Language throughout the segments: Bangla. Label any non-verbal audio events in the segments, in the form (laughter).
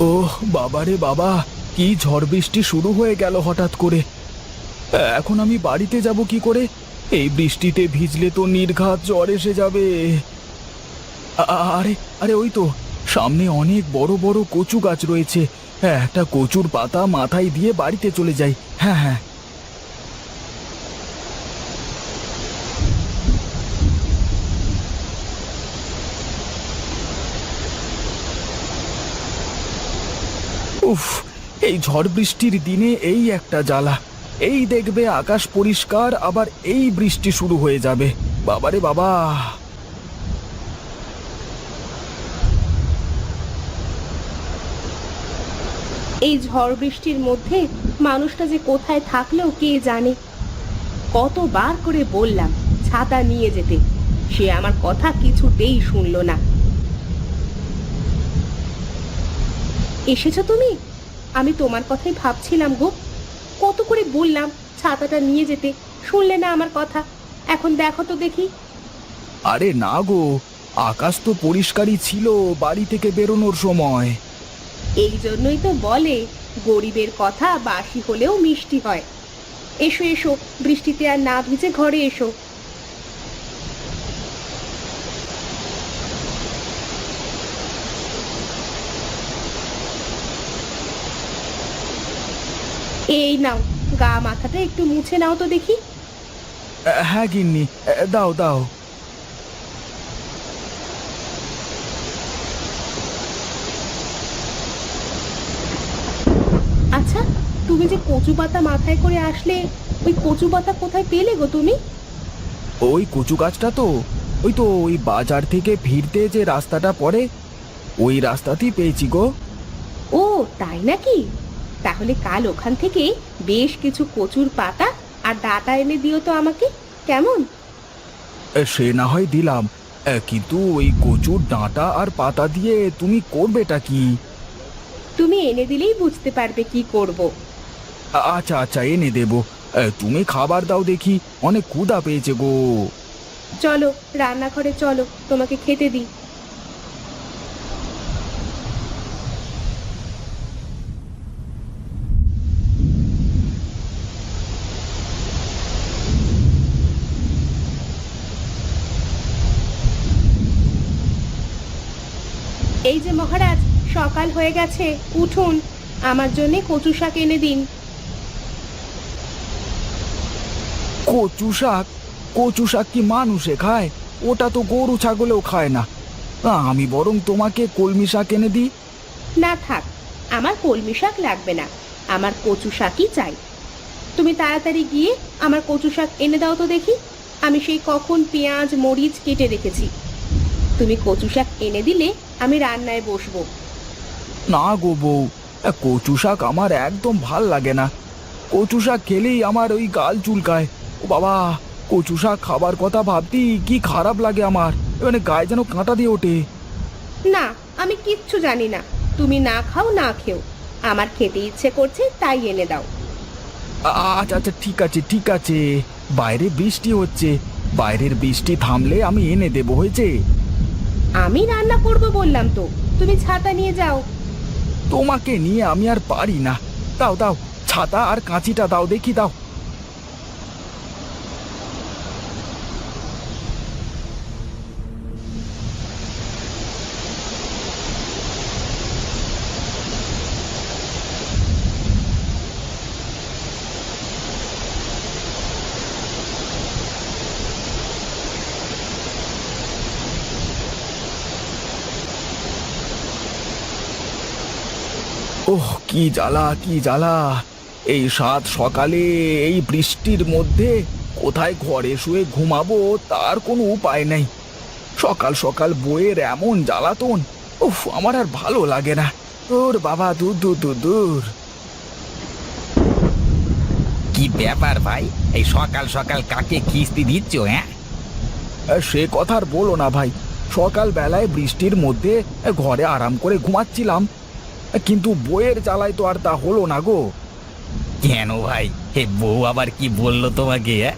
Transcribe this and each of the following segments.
ওহ, বাবারে বাবা, কি ঝড় বৃষ্টি শুরু হয়ে গেল হঠাৎ করে। এখন আমি বাড়িতে যাব কি করে? এই বৃষ্টিতে ভিজলে তো নির্ঘাত জ্বর এসে যাবে। আরে আরে ওই তো, সামনে অনেক বড় বড় কচু গাছ রয়েছে। হ্যাঁ একটা কচুর পাতা মাথায় দিয়ে বাড়িতে চলে যাই। হ্যাঁ হ্যাঁ। উফ, এই ঝড় বৃষ্টির দিনে এই একটা জ্বালা। এই দেখবে আকাশ পরিষ্কার, আবার এই বৃষ্টি শুরু হয়ে যাবে। বাবারে বাবা। এই ঝড় বৃষ্টির মধ্যে মানুষটা যে কোথায় থাকলেও কে জানে? কতবার করে বললাম ছাতা নিয়ে যেতে। সে আমার কথা কিছুতেই শুনলো না। এসেছ তুমি? আমি তোমার কথাই ভাবছিলাম গো। কত করে বললাম ছাতাটা নিয়ে যেতে। শুনলে না আমার কথা। এখন দেখো তো দেখি। আরে না গো আকাশ তো পরিষ্কারই ছিল বাড়ি থেকে বেরোনোর সময়। এই জন্যই তো বলে গরিবের কথা বাসি হলেও মিষ্টি হয়। এসো এসো বৃষ্টিতে আর না ভিজে ঘরে এসো। এই নাও গা মাথাটা একটু মুছে নাও তো দেখি। হ্যাঁ গিন্নি দাও দাও। আচ্ছা তুমি যে কচু পাতা মাথায় করে আসলে ওই কচু পাতা কোথায় পেলে গো তুমি? ওই কচু গাছটা তো ওই তো ওই বাজার থেকে ফিরতে যে রাস্তাটা পড়ে ওই রাস্তাতেই পেয়েছি গো। ও তাই নাকি? তাহলে কাল ওখান থেকে বেশ কিছু কচুর পাতা আর ডাটা এনে দিও তো আমাকে। কেমন? সে না হয় দিলাম। কিন্তু ওই কচুর ডাঁটা আর পাতা দিয়ে তুমি করবেটা কি? তুমি এনে দিলেই বুঝতে পারবে কি করব। আ- আচ্ছা আচ্ছা এনে দেবো। তুমি খাবার দাও দেখি। অনেক ক্ষুধা পেয়েছে গো। চলো রান্নাঘরে চলো তোমাকে খেতে দিই। এই যে মহারাজ সকাল হয়ে গেছে উঠুন আমার জন্য কচু শাক এনে দিন। কচু শাক? কচু শাক কি মানুষে খায়? ওটা তো গরু ছাগলেও খায় না। আমি বরং তোমাকে কলমি শাক এনে দিই। না থাক আমার কলমি শাক লাগবে না আমার কচু শাকই চাই। তুমি তাড়াতাড়ি গিয়ে আমার কচু শাক এনে দাও তো দেখি আমি সেই কখন পেঁয়াজ মরিচ কেটে রেখেছি। তুমি কচু শাক এনে দিলে আমি রান্নায় বসবো। না গো বউ কচু শাক আমার একদম ভালো লাগে না। কচু শাক খেলেই আমার ওই গাল চুলকায়। ও বাবা কচু শাক খাবার কথা ভাবতেই কি খারাপ লাগে আমার। মানে গায়ে যেন কাঁটা দিয়ে ওঠে। না আমি কিচ্ছু জানি না। তুমি না খাও না খেও। আমার খেতে ইচ্ছে করছে তাই এনে দাও। আচ্ছা আচ্ছা ঠিক আছে ঠিক আছে। বাইরে বৃষ্টি হচ্ছে। বাইরের বৃষ্টি থামলে আমি এনে দেবো হয়েছে? আমি রান্না করব বললাম তো। তুমি ছাতা নিয়ে যাও। তোমাকে নিয়ে আমি আর পারি না। দাও দাও, ছাতা আর কাঁচিটা দাও, দেখি দাও। ওহ কি জ্বালা কি জ্বালা। এই সাত সকালে এই বৃষ্টির মধ্যে কোথায় ঘরে শুয়ে ঘুমাবো তার কোনো উপায় নেই। সকাল সকাল বইয়ের এমন জ্বালাতন উফ আমার আর ভালো লাগে না। ওর বাবা দূর দূর দূর দূর। কি ব্যাপার ভাই? এই সকাল সকাল কাকে কিস্তি দিচ্ছ হ্যাঁ? সে কথা আর বলো না ভাই। সকাল বেলায় বৃষ্টির মধ্যে ঘরে আরাম করে ঘুমাচ্ছিলাম। কিন্তু বইয়ের জ্বালায় তো আর তা হলো না গো। কেন ভাই? হে বউ আবার কি বলল তোমাকে হ্যাঁ?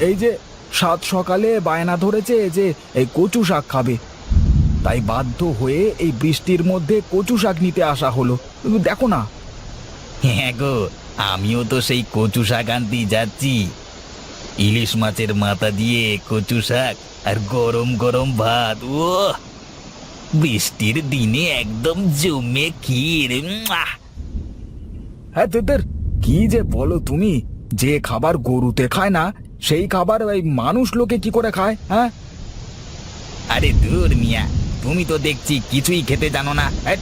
এই যে সাত সকালে বায়না ধরেছে যে এই কচু শাক খাবে। তাই বাধ্য হয়ে এই বৃষ্টির মধ্যে কচু শাক নিতে আসা হলো। দেখো না। হ্যাঁ গো আমিও তো সেই কচু শাক আনতেই যাচ্ছি। ইলিশ মাছের মাথা দিয়ে কচু শাক আর গরম গরম ভাত ও বৃষ্টির দিনে একদম জমে ক্ষীর! হ্যাঁ তোদের কি যে বলো তুমি? যে খাবার গরুতে খায় না সেই খাবার এই মানুষ লোকে কি করে খায় হ্যাঁ? আরে দূর মিয়া তুমি তো দেখছি কিছুই খেতে জানো না হ্যাট!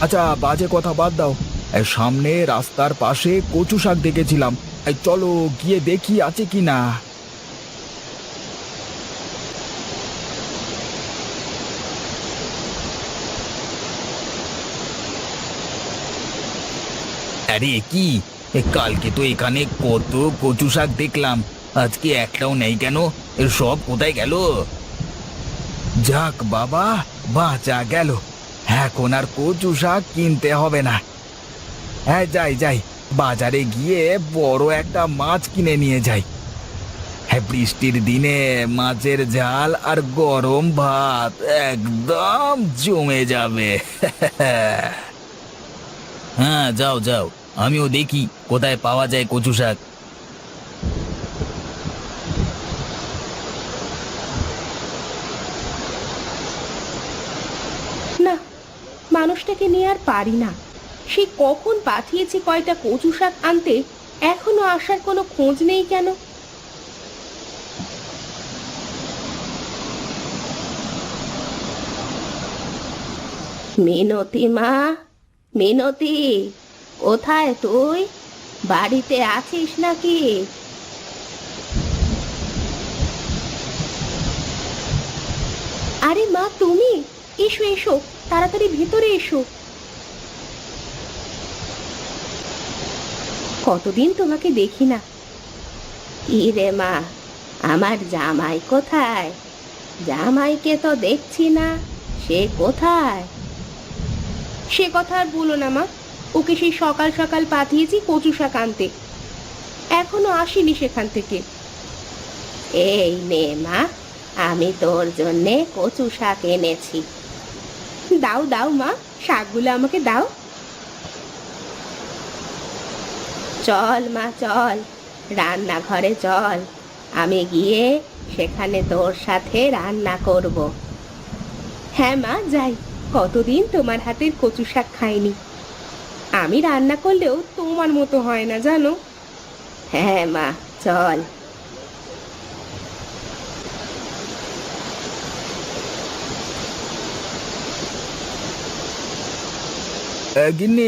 আচ্ছা বাজে কথা বাদ দাও। এই সামনে রাস্তার পাশে কচু শাক দেখেছিলাম। এই চলো গিয়ে দেখি আছে কি না। আরে কি? কালকে তো এখানে কত কচু শাক দেখলাম। আজকে একটাও নেই কেন? এ সব কোথায় গেল? যাক বাবা, বাঁচা গেল। এখন আর কচু শাক কিনতে হবে না। হ্যাঁ যাই যাই। বাজারে গিয়ে বড় একটা মাছ কিনে নিয়ে যাই। হ্যাঁ বৃষ্টির দিনে মাছের ঝাল আর গরম ভাত একদম জমে যাবে। (laughs) হ্যাঁ যাও যাও। আমিও দেখি কোথায় পাওয়া যায় কচু শাক। না, মানুষটাকে নিয়ে আর পারি না। সে কখন পাঠিয়েছে কয়টা কচু শাক আনতে, এখনও আসার কোনো খোঁজ নেই কেন? মিনতি মা, মিনতি। কোথায় তুই? বাড়িতে আছিস নাকি? আরে মা, তুমি? এসো এসো, তাড়াতাড়ি ভেতরে এসো। কতদিন তোমাকে দেখি না। রে মা, আমার জামাই কোথায়? জামাইকে তো দেখছি না, সে কোথায়? সে কথা আর বলো না মা। ওকে সেই সকাল সকাল পাঠিয়েছি কচু শাক আনতে। এখনও আসেনি সেখান থেকে। এই নে মা, আমি তোর জন্যে কচু শাক এনেছি। দাও দাও মা, শাকগুলো আমাকে দাও। চল মা, চল, রান্নাঘরে চল, আমি গিয়ে সেখানে তোর সাথে রান্না করব। হ্যাঁ মা, যাই, কতদিন তোমার হাতের কচু শাক খাইনি। আমি রান্না করলেও তোমার মতো হয় না জানো? হ্যাঁ মা চল। গিন্নি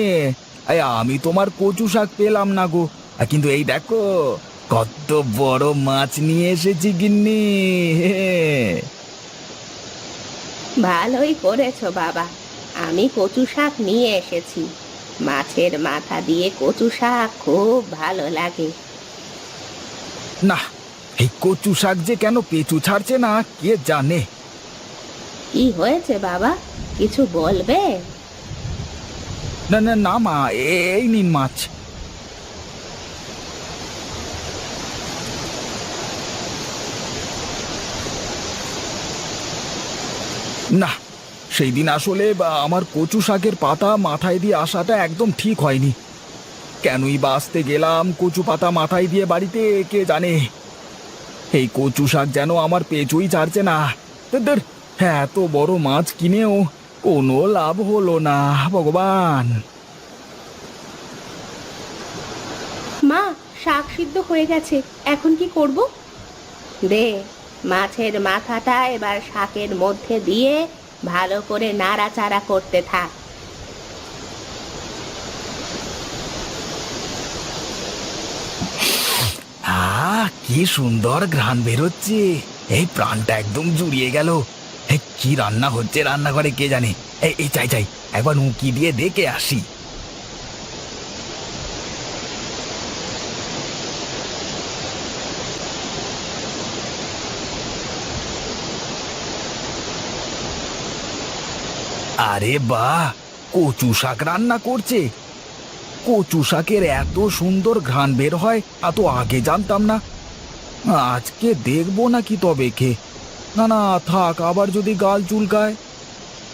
এই আমি তোমার কচু শাক পেলাম না গো। আ, কিন্তু এই দেখো কত বড় মাছ নিয়ে এসেছি গিন্নি। হে। ভালোই করেছ বাবা। আমি কচু শাক নিয়ে এসেছি। মাছের মাথা দিয়ে কচু শাক খুব ভালো লাগে। না এই কচু শাক যে কেন পেঁচু ছাড়ছে না কে জানে? কি হয়েছে বাবা? কিছু বলবে? না না না মা এ- এই নিন মাছ। না সেই দিন আসলে, বা আমার কচু শাকের পাতা মাথায় দিয়ে আসাটা একদম ঠিক হয়নি। কেনই বা আসতে গেলাম কচু পাতা মাথায় দিয়ে বাড়িতে, কে জানে? এই কচু শাক যেন আমার পেঁচুই ছাড়ছে না। হ্যাঁ এত বড় মাছ কিনেও কোনো লাভ হলো না, ভগবান। মা, শাক সিদ্ধ হয়ে গেছে, এখন কি করব? দে, মাছের মাথাটা এবার শাকের মধ্যে দিয়ে ভালো করে নাড়াচাড়া করতে থাক। আহ কি সুন্দর ঘ্রাণ বেরোচ্ছে। এই প্রাণটা একদম জুড়িয়ে গেল। কি রান্না হচ্ছে রান্না রান্নাঘরে কে জানে। এই, চাই চাই, একবার উঁকি দিয়ে দেখে আসি। আরে বাহ কচু শাক রান্না করছে। কচু শাকের এত সুন্দর ঘ্রাণ বের হয়, তা তো আগে জানতাম না। আজকে দেখব নাকি তবে কে। না না, থাক, আবার যদি গাল চুলকায়।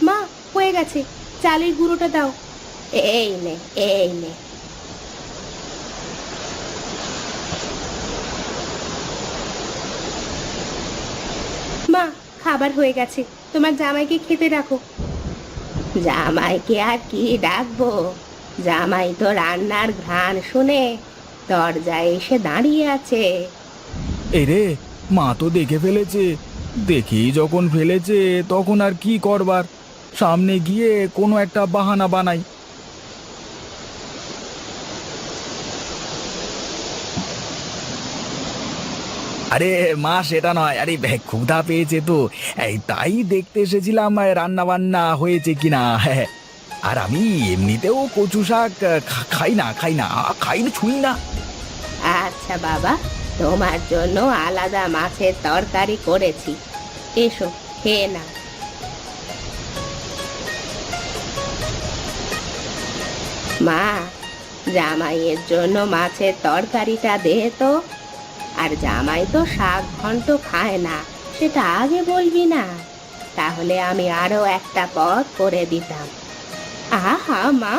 মা, হয়ে গেছে। চালের গুঁড়োটা দাও। এই নে এই নে। মা, খাবার হয়ে গেছে। তোমার জামাইকে খেতে রাখো। জামাইকে আর কি ডাকবো? জামাই তো রান্নার ঘ্রাণ শুনে দরজায় এসে দাঁড়িয়ে আছে। এরে, মা তো দেখে ফেলেছে। দেখি যখন ফেলেছে, তখন আর কি করবার? সামনে গিয়ে কোনো একটা বাহানা বানাই। আরে মা, সেটা নয়। আরে ক্ষুধা পেয়েছে তো। এই, তাই দেখতে এসেছিলাম রান্না বান্না হয়েছে কিনা। হ্যাঁ আর আমি এমনিতেও কচু শাক খাই না খাই না খাই না, ছুঁই না। আচ্ছা বাবা, তোমার জন্য আলাদা মাছের তরকারি করেছি। এসো, খেয়ে না মা, জামাইয়ের জন্য মাছের তরকারিটা দে তো। আর জামাই তো শাক ঘন্ট খায় না, সেটা আগে বলবি না। তাহলে আমি আরও একটা পদ করে দিতাম। আহা মা,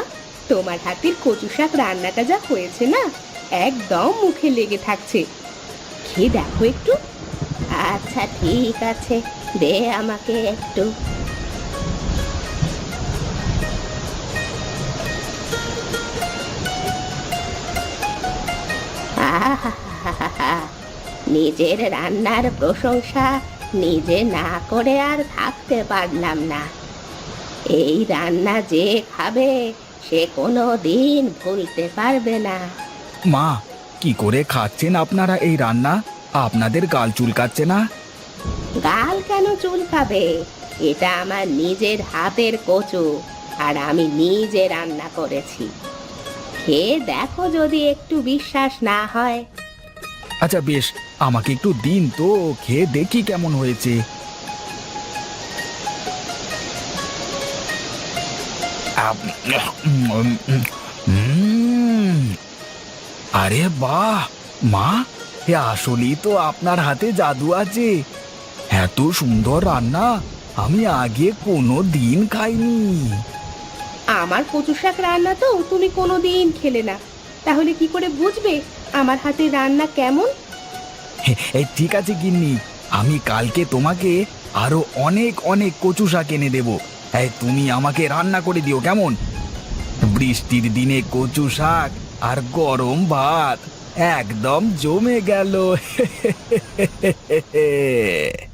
তোমার হাতের কচু শাক রান্নাটা যা হয়েছে না, একদম মুখে লেগে থাকছে। খেয়ে দেখো একটু। আচ্ছা ঠিক আছে, দে আমাকে একটু। আহাহাহাহা। নিজের রান্নার প্রশংসা নিজে না করে আর থাকতে পারলাম না। এই রান্না যে খাবে সে কোনো দিন ভুলতে পারবে না। মা কি করে খাচ্ছেন আপনারা এই রান্না? আপনাদের গাল চুলকাচ্ছে না? গাল কেন চুলকাবে? এটা আমার নিজের হাতের কচু আর আমি নিজে রান্না করেছি। খেয়ে দেখো যদি একটু বিশ্বাস না হয়। আচ্ছা বেশ। আমাকে একটু দিন তো, খেয়ে দেখি কেমন হয়েছে। আরে বাহ! মা, এ আসলেই তো আপনার হাতে জাদু আছে। এত সুন্দর রান্না, আমি আগে কোনো দিন খাইনি। আমার কচু শাক রান্না তো তুমি কোনো দিন খেলে না। তাহলে কি করে বুঝবে? আমার হাতে রান্না কেমন? এই ঠিক আছে গিন্নি। আমি কালকে তোমাকে আরও অনেক অনেক কচু শাক এনে দেবো। তুমি আমাকে রান্না করে দিও, কেমন? বৃষ্টির দিনে কচু শাক আর গরম ভাত একদম জমে গেল। (laughs)